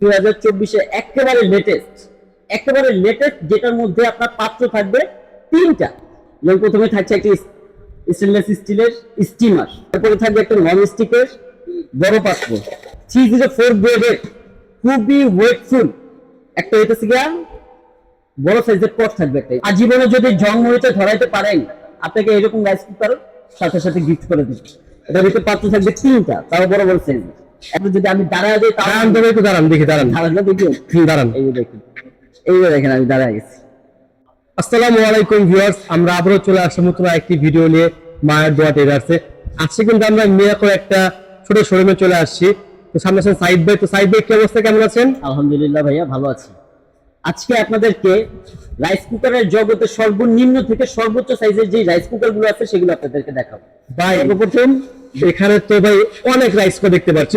দুই হাজার চব্বিশে একেবারে লেটেস্ট একেবারে লেটেস্ট যেটার মধ্যে আপনার পাত্র থাকবে তিনটা। যেমন প্রথমে থাকছে একটি স্টেনলেস স্টিলের স্টিমার তারপরে থাকবে একটা নন স্টিকের বড় পাত্র। থ্রি জিরো ফোর গ্রেডের খুবই ওয়েটফুল একটা হইতেছে গিয়া বড় সাইজের পট থাকবে একটা। আজীবনে যদি জং মরিচে ধরাইতে পারেন, আপনাকে এরকম রাইস কুকার সাথে সাথে গিফট করে দিবে। এটার ভিতরে পাত্র থাকবে তিনটা, তাও বড় বড় সাইজ এখন যদি আমি দাঁড়ায় যাই দাঁড়ান তবে একটু দাঁড়ান দেখি দাঁড়ান। ধারণা দেখুন দাঁড়ান। এই যে দেখুন। এই দেখেন আমি দাঁড়ায় গেছি। আসসালামু আলাইকুম ভিউয়ার্স আমরা আবারও চলে আসছি নতুন একটি ভিডিও নিয়ে মায়ের দোয়া টেরার্সে আজকে কিন্তু আমরা মিরাকো একটা ছোট শোরুমে চলে আসছি। তো সামনে আছেন সাইদ ভাই। তো সাইদ ভাই কি অবস্থা? কেমন আছেন? আলহামদুলিল্লাহ ভাইয়া ভালো আছি। আজকে আপনাদেরকে রাইস কুকারের জগতে সর্বনিম্ন থেকে সর্বোচ্চ সাইজের যে রাইস কুকারগুলো আছে সেগুলো আপনাদেরকে দেখাবো। ভাই সর্বপ্রথম এখানে তো ভাই অনেক রাইস কুকার দেখতে পাচ্ছি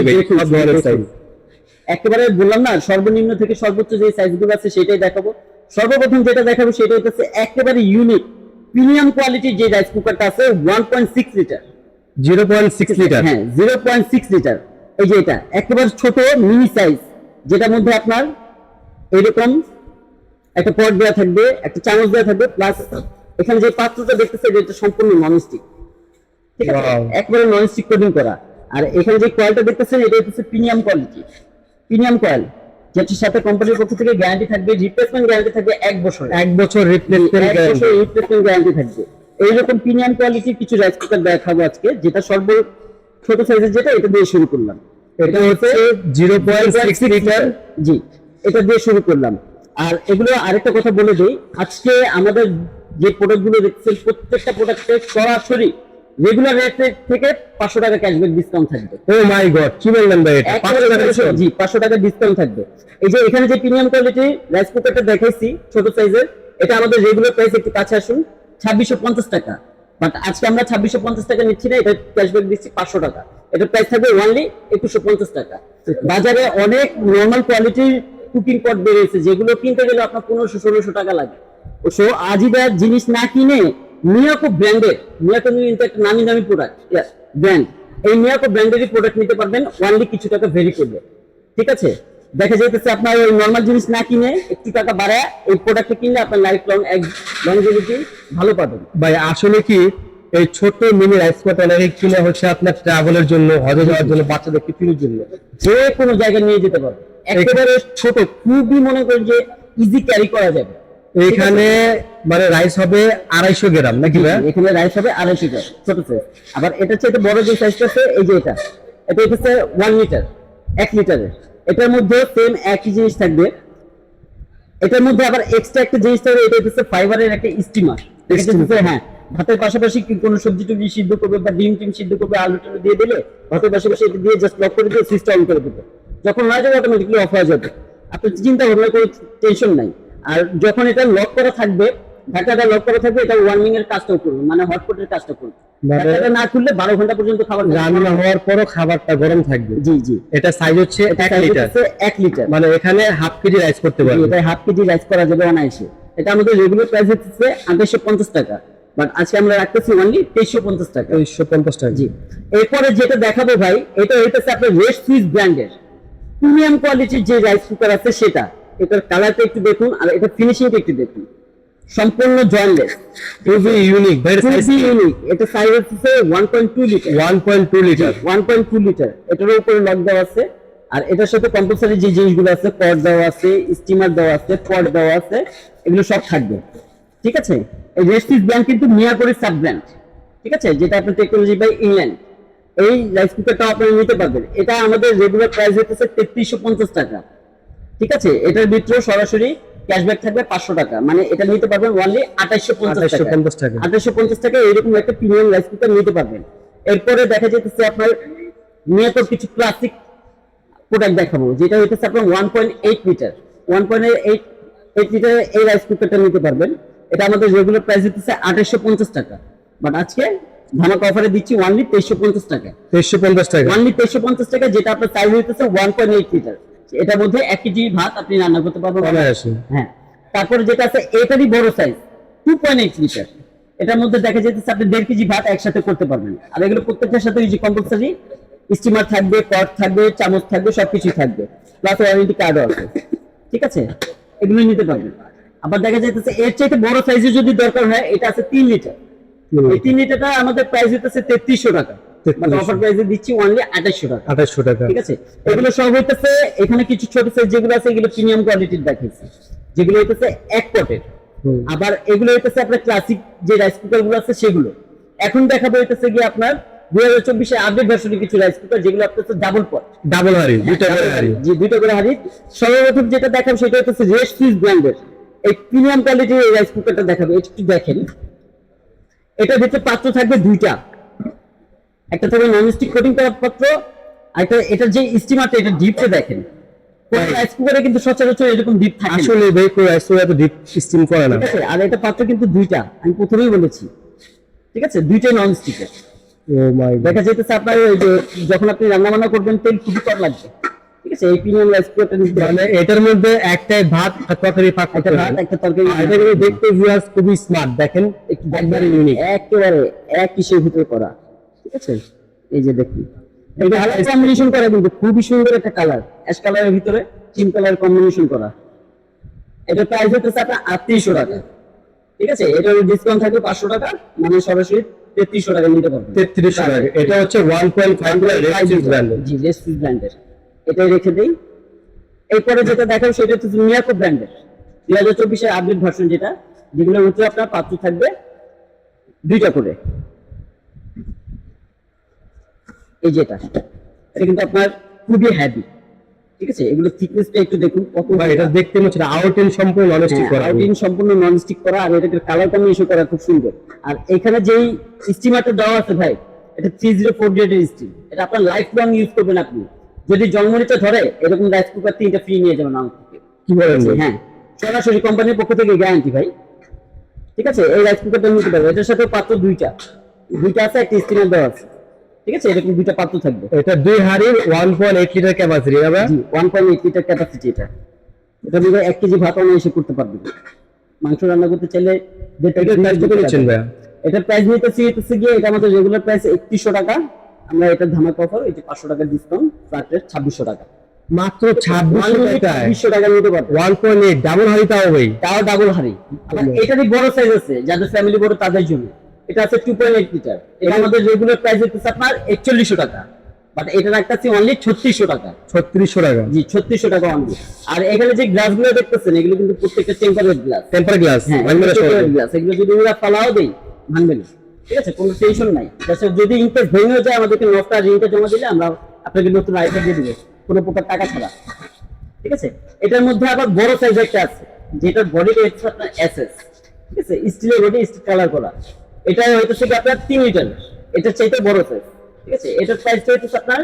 একেবারে বললাম না সর্বনিম্ন থেকে সর্বোচ্চ যে সাইজগুলো আছে সেটাই দেখাবো। সর্বপ্রথম যেটা দেখাবো সেটা হচ্ছে একেবারে ইউনিক প্রিমিয়াম কোয়ালিটির যে রাইস কুকারটা আছে one point six litre zero point six litre হ্যাঁ জিরো পয়েন্ট সিক্স লিটার এই যে এটা একেবারে ছোট মিনি সাইজ যেটার মধ্যে আপনার এরকম একটা পট দেওয়া থাকবে একটা চামচ দেওয়া থাকবে প্লাস এখানে যে পাত্রটা দেখতেছে এটা সম্পূর্ণ ননস্টিক ঠিক আছে. একবারে ননস্টিক কোটিং করা। আর এখানে যে কয়েলটা দেখতেছেন এটা হচ্ছে প্রিমিয়াম কোয়ালিটি প্রিমিয়াম কয়েল যেটার সাথে কোম্পানির পক্ষ থেকে গ্যারান্টি থাকবে রিপ্লেসমেন্ট গ্যারান্টি থাকবে এক বছর এক বছর রিপ্লেসমেন্ট এক বছর রিপ্লেসমেন্ট গ্যারান্টি থাকবে। এইরকম প্রিমিয়াম কোয়ালিটির কিছু রাইস কুকার দেখাবো আজকে যেটা সর্ব ছোট সাইজের যেটা এটা দিয়ে শুরু করলাম। এটা হচ্ছে জিরো পয়েন্ট সিক্স লিটার জি। এটা দিয়ে শুরু করলাম। আর এগুলো আরেকটা কথা বলে দিই আজকে আমাদের যে প্রোডাক্টগুলো দেখছেন প্রত্যেকটা প্রোডাক্টে সরাসরি রেগুলার রেট থেকে পাঁচশো টাকা ক্যাশব্যাক ডিসকাউন্ট থাকবে। ও মাই গড কি বললেন ভাই এটা? পাঁচশো টাকা জি পাঁচশো টাকা ডিসকাউন্ট থাকবে। এই যে এখানে যে প্রিমিয়াম কোয়ালিটি রাইস কুকারটা দেখাইছি ছোট সাইজের এটা আমাদের রেগুলার প্রাইস একটু কাছে আসুন ছাব্বিশশো পঞ্চাশ টাকা। বাট আজকে আমরা ছাব্বিশশো পঞ্চাশ টাকা নিচ্ছি না এটা ক্যাশব্যাক দিচ্ছি পাঁচশো টাকা। এটা প্রাইস থাকবে ওনলি একুশশো পঞ্চাশ টাকা। বাজারে অনেক নর্মাল কোয়ালিটির কুকিং পট বেরিয়েছে, যেগুলো কিনতে গেলে আপনার পনেরোশো, ষোলোশো টাকা লাগে। সো আজিদার জিনিস না কিনে মিয়াকো ব্র্যান্ডের মিয়াকো কিন্তু একটা নামি দামি প্রোডাক্ট ব্র্যান্ড এই মিয়াকো ব্র্যান্ডেরই প্রোডাক্ট নিতে পারবেন ওনলি কিছু টাকা ভেরি করবে। ঠিক আছে? দেখা যাইতেছে আপনার ওই নর্মাল জিনিস না কিনে একটু টাকা বাড়ায়, এই প্রোডাক্টটা কিনলে আপনার লাইফ লং এক লংজিভিটি ভালো পাবেন। ভাই, আসলে কি এই ছোট মিনি রাইস কুকার কিনে হচ্ছে আপনার ট্রাভেলের জন্য হজে যাওয়ার জন্য বাচ্চাদের টিফিনের জন্য। যে কোনো জায়গায় নিয়ে যেতে পারবে একেবারে ছোট খুবই মনে করেন যে ইজি ক্যারি করা যাবে এখানে মানে রাইস হবে আড়াইশো গ্রাম নাকি এখানে রাইস হবে আড়াইশো গ্রাম ছোট সাইজ আবার এটা হচ্ছে বড় যে সাইজটা আছে এই যে এটা। এটা হচ্ছে ওয়ান লিটার এক লিটারের এটার মধ্যে সেম একই জিনিস থাকবে। এটার মধ্যে আবার এক্সট্রা একটা জিনিস থাকবে এটা হচ্ছে ফাইবারের একটা স্টিমার হ্যাঁ ভাতের পাশাপাশি কোনো সবজি টবজি সিদ্ধ করবে বা ডিম টিম সিদ্ধ করবে আলু টালু দিয়ে দিলে ভাতের পাশাপাশি এটা দিয়ে জাস্ট লক করে দিয়ে সুইচটা অন করে দেবে। যখন হয়ে যাবে অটোমেটিকলি অফ হয়ে যাবে। আপনার চিন্তা ভাবনা করে টেনশন নাই। আর যখন এটা লক করা থাকবে ঢাকাটা লক করা থাকবে এটা ওয়ার্মিং এর কাজটাও করবে মানে হটপটের কাজটা করবে। মানে- ঢাকাটা না খুললে বারো ঘণ্টা পর্যন্ত খাবার রান্না হওয়ার পরও খাবারটা গরম থাকবে। জি জি। এটা সাইজ হচ্ছে এক লিটার এক লিটার মানে এখানে হাফ কেজি রাইস করতে পারবে। এটা হাফ কেজি রাইস করা যাবে অনায়াসে। এটা আমাদের রেগুলার প্রাইস হচ্ছে আঠাশশো পঞ্চাশ টাকা। বাট আজকে আমরা রাখতেছি অনলি তেইশশো পঞ্চাশ টাকা। দুইশো পঞ্চাশ টাকা। জি। এরপরে যেটা দেখাবো ভাই এটা হইতেছে আপনার রেস্ট সুইচ ব্র্যান্ডের প্রিমিয়াম কোয়ালিটির যে রাইস কুকার আছে সেটা। এটার কালারটা একটু দেখুন আর এটা ফিনিশিংটা একটু দেখুন। সম্পূর্ণ জয়েন্টলেস খুবই ইউনিক খুবই ইউনিক এটা সাইজ হচ্ছে one point two litre one point two litre one point two litre এটার উপরে লক দেওয়া আছে। আর এটার সাথে কম্পালসারি যে জিনিসগুলো আছে পট দেওয়া আছে স্টিমার দেওয়া আছে পট দেওয়া আছে এগুলো সব থাকবে। ঠিক আছে? এই রেস্টিস ব্র্যান্ড কিন্তু সাব ব্র্যান্ড ঠিক আছে? যেটা আপনার টেকনোলজি বাই ইংল্যান্ড এই রাইস কুকারটাও আপনারা নিতে পারবেন। এটা আমাদের রেগুলার প্রাইস হচ্ছে তেত্রিশশো পঞ্চাশ টাকা ঠিক আছে? এটার সরাসরি ক্যাশব্যাক থাকবে পাঁচশো টাকা। মানে এটা নিতে পারবেন ওনলি আঠাইশশো পঞ্চাশ টাকা 2850 টাকা। আঠাইশশো পঞ্চাশ টাকা এরকম একটা প্রিমিয়াম রাইস কুকার নিতে পারবেন। এরপরে দেখা যেতেছে আপনার নিয়ত কিছু ক্লাসিক প্রোডাক্ট দেখাবো যেটা হইতেছে আপনার one point eight litre one point eight eight litre এই রাইস কুকারটা নিতে পারবেন। এটা আমাদের রেগুলার প্রাইস হচ্ছে আঠাইশশো পঞ্চাশ টাকা। বাট আজকে ধামাকা অফারে দিচ্ছি ওয়ানলি তেইশশো পঞ্চাশ টাকা। তেইশশো পঞ্চাশ টাকা। ওয়ানলি তেইশশো পঞ্চাশ টাকা যেটা আপনার সাইজ হইতেছে ওয়ান পয়েন্ট এইট লিটার এটার মধ্যে এক কেজি ভাত আপনি রান্না করতে পারবেন। হ্যাঁ। তারপরে যেটা আছে এটারই বড় size two point eight litre এটার মধ্যে দেখা যেতেছে আপনি দেড় কেজি ভাত একসাথে করতে পারবেন। আর এগুলো প্রত্যেকটার সাথে যে কম্পালসারি স্টিমার থাকবে পট থাকবে চামচ থাকবে সবকিছুই থাকবে। প্লাস ওয়ারেন্টি কার্ডও আছে। ঠিক আছে? এগুলো নিতে পারবেন। আবার দেখা যাইতেছে এর চাইতে বড় সাইজের যদি দরকার হয় এটা আছে তিন লিটার এই তিন লিটারটা আমাদের প্রাইস হইতেছে তেত্রিশশো টাকা। অফার প্রাইসে দিচ্ছি অনলি আঠাশশো টাকা। আঠাশশো টাকা। ঠিক আছে? এগুলো সব হইতেছে এখানে কিছু ছোট সাইজ যেগুলো আছে এগুলো প্রিমিয়াম কোয়ালিটির দেখাইছি। যেগুলো হইতেছে এক পটের আবার এগুলো হইতেছে আপনার ক্লাসিক যে রাইস কুকারগুলো আছে সেগুলো। এখন দেখাবো হইতেছে গিয়ে আপনার দুই হাজার চব্বিশে আপডেট ভার্সনের কিছু রাইস কুকার যেগুলো আপনার ডাবল পট ডাবল হাড়ি দুইটা করে হাড়ি। জি দুটো করে হাড়ি। সর্বপ্রথম যেটা দেখাবো সেটা হচ্ছে রেস্ট সুইচ ব্র্যান্ডের এই প্রিমিয়াম কোয়ালিটির এই রাইস কুকারটা দেখাবো একটু দেখেন। এটার ভিতরে পাত্র থাকবে দুইটা। একটা থাকবে ননস্টিক কোটিং করা পাত্র আর একটা এটা যে স্টিমারটা এটা ডিপটা দেখেন। রাইস কুকারে কিন্তু সচরাচর এরকম ডিপ থাকে আসলে ভাই কোনো রাইস এত ডিপ স্টিম করে না। আর এটা পাত্র কিন্তু দুইটা। আমি প্রথমেই বলেছি। ঠিক আছে দুইটাই নন স্টিকের ও মাই দেখা যাইতেছে আপনার ওই যে যখন আপনি রান্না বান্না করবেন তেল খুবই কম লাগবে। ঠিক আছে এই প্রিমিয়াম রাইস কুকারটা নিতে মানে এটার মধ্যে একটাই ভাত আর তরকারি পাক একটা ভাত একটা তরকারি। এটা কিন্তু দেখতে ভিউয়ার্স খুবই স্মার্ট দেখেন একটু একবারে ইউনিক একেবারে এক কিসের ভিতরে করা ঠিক আছে? এই যে দেখুন। এই কালার কম্বিনেশন করা কিন্তু খুবই সুন্দর একটা কালার অ্যাশ কালারের ভিতরে চিন কালার কম্বিনেশন করা। এটা প্রাইস হচ্ছে আপনার আটত্রিশশো টাকা। ঠিক আছে? এটার ডিসকাউন্ট থাকবে পাঁচশো টাকা মানে সরাসরি তেত্রিশশো টাকা নিতে পারবেন। তেত্রিশশো টাকা। এটা হচ্ছে ওয়ান পয়েন্ট ফাইভ ব্র্যান্ডের জি রেস্টুরেন্ট ব্র্যান্ডের এটাই রেখে দেই। এরপরে যেটা দেখেন সেটা হচ্ছে মিয়াকো ব্র্যান্ডের। দুই হাজার চব্বিশের আপডেট ভার্সন যেটা যেগুলোর ভিতরে আপনার পাত্র থাকবে দুইটা করে। এই যেটা এটা কিন্তু আপনার খুবই হ্যাভি ঠিক আছে? এগুলো থিকনেসটা একটু দেখুন কত ভাই এটা দেখতে মনে হচ্ছে আউট এন্ড সম্পূর্ণ অনেস্টি করা। আউটিং সম্পূর্ণ নন স্টিক করা আর এটাকে কালার কম্বিনেশন করা খুব সুন্দর। আর এখানে যেই স্টিমারটা দেওয়া আছে ভাই এটা থ্রি জিরো ফোর গ্রেডের স্টিম এটা আপনার লাইফ লং ইউজ করবেন আপনি। যদি জন্মনিতে ধরে এরকম রাইস কুকার তিনটা ফ্রি নিয়ে যাবেন আমার থেকে কি বলেন হ্যাঁ সরাসরি কোম্পানির পক্ষ থেকে গ্যারান্টি ভাই। ঠিক আছে? এই রাইস কুকারটা নিতে পারবে এটার সাথে পাত্র দুইটা। দুইটা আছে একটা স্টিমার দেওয়া আছে। ঠিক আছে? এরকম দুইটা পাত্র থাকবে। এটা দুই হাড়ির one point eight litre capacity point eight litre capacity এটা। এটা দিয়ে এক কেজি ভাত অনায়াসে করতে পারবে। মাংস রান্না করতে চাইলে থেকে এটার প্রাইস নিচ্ছেন টাকা। এটা প্রাইস নিতেছি হচ্ছে গিয়ে এটা আমাদের রেগুলার প্রাইস একত্রিশশো টাকা। আমরা এটা ধামাকা অফার এই যে পাঁচশো টাকার ডিসকাউন্ট ফ্ল্যাট রেট ছাব্বিশশো টাকা। মাত্র ছাব্বিশশো টাকায়? ছাব্বিশশো টাকা নিতে পারবে ওয়ান পয়েন্ট এইট ডাবল হাড়ি তাও ভাই। তাও ডাবল এটারই বড় সাইজ আছে যাদের ফ্যামিলি বড় তাদের জন্য। এটা আছে টু পয়েন্ট এইট লিটার এটা আমাদের রেগুলার প্রাইস হচ্ছে আপনার একচল্লিশশো টাকা। বাট এটা রাখতেছি অনলি ছত্রিশশো টাকা। ছত্রিশশো টাকা। জি ছত্রিশশো টাকা অনলি আর এখানে যে গ্লাসগুলো দেখতেছেন এগুলো কিন্তু প্রত্যেকটা টেম্পারেট গ্লাস টেম্পার গ্লাস হ্যাঁ গ্লাস এগুলো যদি আমরা ফালাও দেই ভাঙবে না ঠিক আছে? কোনো টেনশন নাই। যদি ইনকেস ভেঙে যায়, আমাদেরকে আর রিংটা জমা দিলে আমরা আপনাকে নতুন আইটেম দিয়ে দিবো। কোনো প্রকার টাকা ছাড়া। ঠিক আছে? এটার মধ্যে আবার বড় সাইজ একটা আছে, যেটার বডিটা হচ্ছে আপনার এসএস ঠিক আছে? স্টিলের বডি স্টিল কালার করা। এটা হয়তো সেটা আপনার তিন লিটার এটার চাইতে বড় সাইজ ঠিক আছে? এটার প্রাইসটা হচ্ছে আপনার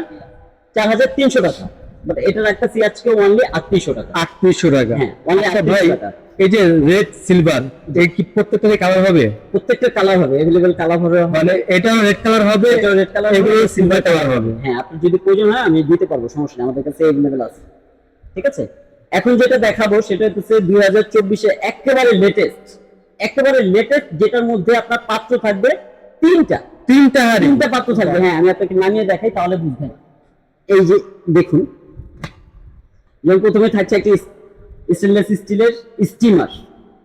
চার হাজার তিনশো টাকা। বাট এটার একটা সিআচকে অনলি আটত্রিশশো টাকা। আটত্রিশশো টাকা। হ্যাঁ, only আচ্ছা ভাই 38 টাকা। এই যে রেড সিলভার এই কি প্রত্যেকটা কালার হবে? প্রত্যেকটা কালার হবে অ্যাভেলেবেল কালার হবে। মানে এটাও রেড কালার হবে এটাও red color এগুলো সিলভার কালার হবে। হ্যাঁ আপনার যদি প্রয়োজন হয় আমি দিতে পারব সমস্যা নেই আমাদের কাছে অ্যাভেলেবেল আছে। ঠিক আছে? এখন যেটা দেখাবো সেটা হচ্ছে দুই হাজার চব্বিশে একেবারে লেটেস্ট একেবারে লেটেস্ট যেটার মধ্যে আপনার পাত্র থাকবে তিনটা। তিনটা তিনটা পাত্র থাকবে। হ্যাঁ আমি আপনাকে নামিয়ে দেখাই তাহলে বুঝবেন। এই যে দেখুন যেমন প্রথমে থাকছে একটি স্টেনলেস স্টিলের স্টিমার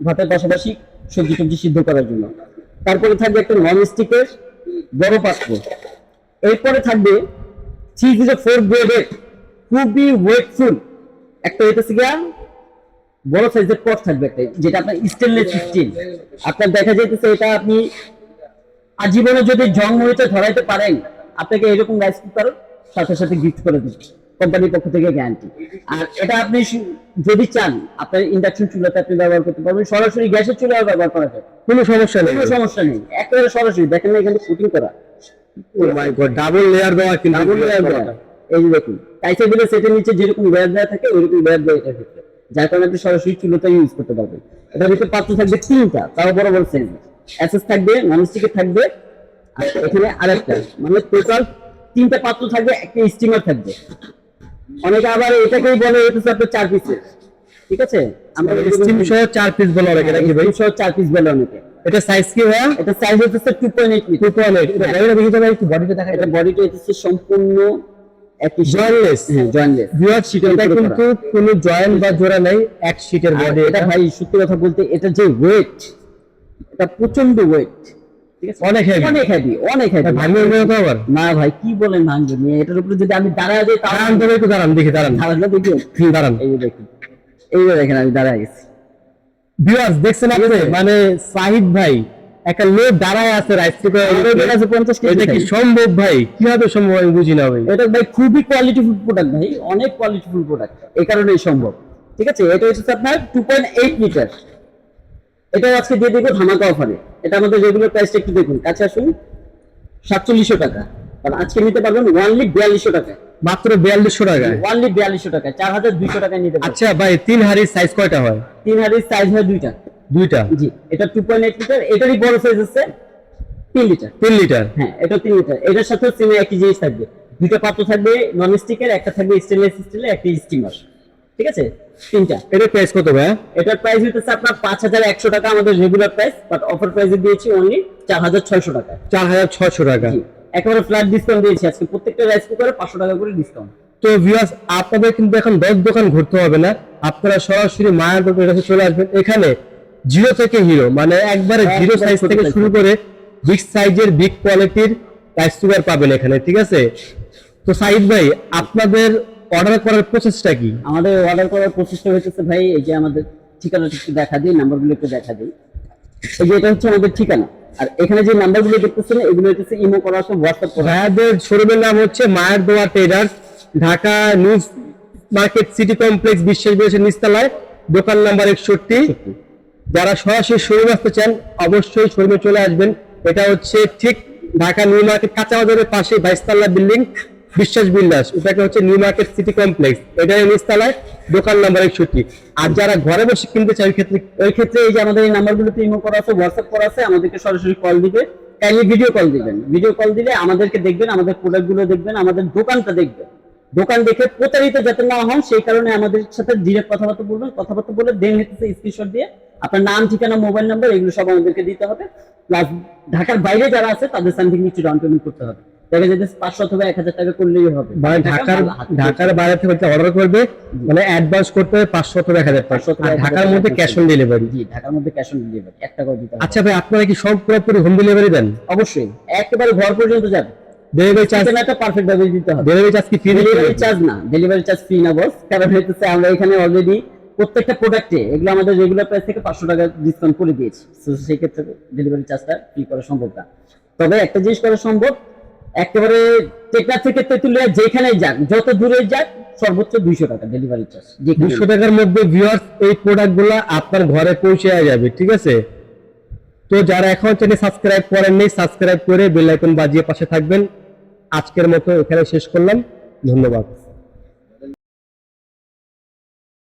ভাতের পাশাপাশি সবজি টবজি সিদ্ধ করার জন্য। তারপরে থাকবে একটা নন স্টিকের বড় পাত্র। এরপরে থাকবে থ্রি জিরো ফোর গ্রেডের খুবই ওয়েটফুল একটা হইতেছে গিয়া বড় সাইজের পট থাকবে একটা, যেটা আপনার স্টেনলেস স্টিল আপনার দেখা যাইতেছে এটা আপনি আজীবনে যদি জং মরিচা ধরাইতে পারেন, আপনাকে এরকম রাইস কুকার সাথে সাথে গিফট করে দিবে। কোম্পানির পক্ষ থেকে গ্যারান্টি আর এটা আপনি যদি চান আপনার ইন্ডাকশন চুলাতে আপনি ব্যবহার করতে পারবেন। সরাসরি গ্যাসের চুলাও ব্যবহার করা যায়। কোনো সমস্যা নেই। কোনো সমস্যা নেই। একেবারে সরাসরি। দেখেন না এখানে ফুটিং করা। ডাবল লেয়ার দেওয়া কিন্তু ডাবল লেয়ার দেওয়া। এই যে দেখুন সেটার নিচে যেরকম লেয়ার দেওয়া থাকে ওইরকম লেয়ার দেওয়া ভিতরে। যার কারণে আপনি সরাসরি চুলোতে ইউজ করতে পারবেন। এটার ভিতরে পাত্র থাকবে তিনটা তাও বড় বড় সাইজ অ্যাসেস থাকবে ননস্টিকের থাকবে। আর এখানে আরেকটা মানে টোটাল তিনটা পাত্র থাকবে একটা স্টিমার থাকবে। অনেকে আবার এটাকেই বলে এটা আপনার চার পিসের ঠিক আছে? আমরা স্টিম সহ চার পিস বলে অনেকে নাকি ভাই? সহ চার পিস বলে অনেকে। এটা সাইজ কি ভাইয়া? এটা সাইজ হচ্ছে two point eight two point eight এটা গাড়িটা দেখি তো ভাই একটু বডিটা দেখা এটা বডিটা হচ্ছে সম্পূর্ণ একটি Jointless? হ্যাঁ ভিউয়ার্স Sheet এর এটা কিন্তু কোনো জয়েন্ট বা জোড়া নাই এক শীটের বডি এটা ভাই সত্যি কথা বলতে এটা যে ওয়েট এটা প্রচণ্ড ওয়েট ঠিক আছে? অনেক heavy। অনেক হেভি অনেক হেভি ভাঙবে তো আবার। না ভাই কি বলেন ভাঙবে? এটার উপরে যদি আমি দাঁড়ায় যাই তাহলে দাঁড়ান তবে একটু দাঁড়ান দেখি দাঁড়ান। ধারণা দেখি। দাঁড়ান। এই যে দেখুন। দেখেন আমি দাঁড়ায় গেছি। ভিউয়ার্স দেখছেন আপনি? মানে সাহিদ ভাই একটা লোক দাঁড়ায় আছে রাইস আমাদের কাছে 50 কেজি এটা কি সম্ভব ভাই? কীভাবে সম্ভব আমি বুঝি না ভাই। এটা ভাই খুবই কোয়ালিটিফুল প্রোডাক্ট ভাই অনেক কোয়ালিটিফুল প্রোডাক্ট এই কারণেই সম্ভব। ঠিক আছে? এটা হচ্ছে আপনার টু পয়েন্ট এইট লিটার এটা আজকে দিয়ে দেবো ধামাকা অফারে এটা আমাদের রেগুলার প্রাইসটা একটু দেখুন কাছে আসুন। সাতচল্লিশশো টাকা। আর আজকে নিতে পারবেন ওয়ানলি বিয়াল্লিশশো টাকা মাত্র বিয়াল্লিশশো টাকায়? ওয়ানলি বিয়াল্লিশশো টাকা চার হাজার দুইশো টাকায় নিতে পারবেন। আচ্ছা ভাই তিন হাড়ির সাইজ কয়টা হয়? তিন হাড়ির সাইজ হয় দুইটা। দুইটা? জি এটা টু পয়েন্ট এইট লিটার এটারই বড় সাইজ হচ্ছে তিন লিটার তিন লিটার হ্যাঁ এটা তিন লিটার এটার সাথে সেমে একই জিনিস থাকবে। দুটো পাত্র থাকবে নন স্টিকের একটা থাকবে স্টেনলেস স্টিলের একটা স্টিমার ঠিক আছে? তিনটা। এটার প্রাইস কত ভাই? এটার প্রাইস হইতেছে আপনার পাঁচ হাজার একশো টাকা আমাদের রেগুলার প্রাইস বাট অফার প্রাইসে দিয়েছি অনলি চার হাজার ছয়শো টাকা। চার হাজার ছশো টাকা। একেবারে ফ্ল্যাট ডিসকাউন্ট দিয়েছি। আজকে প্রত্যেকটা রাইস কুকারে পাঁচশো টাকা করে ডিসকাউন্ট তো ভিউয়ার্স আপনাদের কিন্তু এখন দশ দোকান ঘুরতে হবে না। আপনারা সরাসরি মায়ের দোকানের কাছে চলে আসবেন। এখানে জিরো থেকে হিরো মানে একবারে জিরো সাইজ থেকে শুরু করে বিগ সাইজের বিগ কোয়ালিটির রাইস কুকার পাবেন এখানে ঠিক আছে? তো সাইদ ভাই আপনাদের অর্ডার করার প্রসেসটা কি? আমাদের অর্ডার করার প্রসেসটা হইতেছে ভাই এই যে আমাদের ঠিকানাটা একটু দেখা দিই নাম্বারগুলো একটু দেখা দিই। এই যে এটা হচ্ছে আমাদের ঠিকানা। আর এখানে যে নাম্বারগুলো দেখতেছেন এগুলো হচ্ছে ইমো করা আছে হোয়াটসঅ্যাপ করা ভাইয়াদের শোরুমের নাম হচ্ছে মায়ের দোয়া traders Dhaka new market city complex বিশ্বাস বিদেশের নিস্তালায় দোকান নাম্বার একষট্টি। যারা সরাসরি শোরুম আসতে চান অবশ্যই শোরুমে চলে আসবেন। এটা হচ্ছে ঠিক ঢাকা নিউ মার্কেট কাঁচা বাজারের পাশে বাইশতলা বিল্ডিং বিশ্বাস বিল্ডার্স এটাকে হচ্ছে নিউ মার্কেট সিটি কমপ্লেক্স এটা নিস্তালায় দোকান নাম্বার একষট্টি। আর যারা ঘরে বসে কিনতে চায়, ওই ক্ষেত্রে ওই ক্ষেত্রে এই যে আমাদের এই নাম্বারগুলোতে ইমো করা আছে হোয়াটসঅ্যাপ করা আছে, আমাদেরকে সরাসরি কল দিবে। কাইন্ডলি ভিডিও কল দিবেন। ভিডিও কল দিলে আমাদেরকে দেখবেন, আমাদের প্রোডাক্টগুলো দেখবেন, আমাদের দোকানটা দেখবেন। দোকান দেখে প্রতারিত যাতে না হন, সেই কারণে আমাদের সাথে ডিরেক্ট কথাবার্তা বলবেন। কথাবার্তা বলে দেন হচ্ছে স্ক্রিনশট দিয়ে। আপনার নাম, ঠিকানা মোবাইল নাম্বার এগুলো সব আমাদেরকে দিতে হবে। প্লাস ঢাকার বাইরে যারা আছে, তাদের সামথিং কিছু ডাউন পেমেন্ট করতে হবে। দেখা যাচ্ছে পাঁচশো অথবা এক হাজার টাকা করলেই হবে। মানে ঢাকার ঢাকার বাইরে থেকে অর্ডার করবে মানে অ্যাডভান্স করতে হবে পাঁচশো থেকে এক হাজার টাকা। 500 থেকে আর 1000 ঢাকার মধ্যে ক্যাশ অন ডেলিভারি জি ঢাকার মধ্যে ক্যাশ অন ডেলিভারি এক টাকাও দিতে আচ্ছা ভাই আপনারা কি সব পুরোপুরি হোম ডেলিভারি দেন? অবশ্যই একেবারে ঘর পর্যন্ত যাবে। ডেলিভারি চার্জ ঠিকানাটা পারফেক্ট ভাবে দিতে হবে। ডেলিভারি চার্জ কি ফ্রি ডেলিভারি চার্জ না ডেলিভারি চার্জ ফ্রি না বস কারণ হইতেছে আমরা এখানে অলরেডি প্রত্যেকটা প্রোডাক্টে এগুলো আমাদের রেগুলার প্রাইস থেকে পাঁচশো টাকা ডিসকাউন্ট করে দিয়েছি। তো সেই ক্ষেত্রে ডেলিভারি চার্জটা ফ্রি করা সম্ভব না। তবে একটা জিনিস করা সম্ভব একেবারে টেকনার থেকে তেতুলিয়া যেখানে যাক, যত দূরে যাক, সর্বোচ্চ দুইশো টাকা ডেলিভারি চার্জ দুইশো টাকার মধ্যে ভিউয়ার্স এই প্রোডাক্টগুলো আপনার ঘরে পৌঁছে যাবে, ঠিক আছে? তো যারা এখন চ্যানেল সাবস্ক্রাইব করেননি সাবস্ক্রাইব করে বেল আইকন বাজিয়ে পাশে থাকবেন। আজকের মতো এখানে শেষ করলাম। ধন্যবাদ।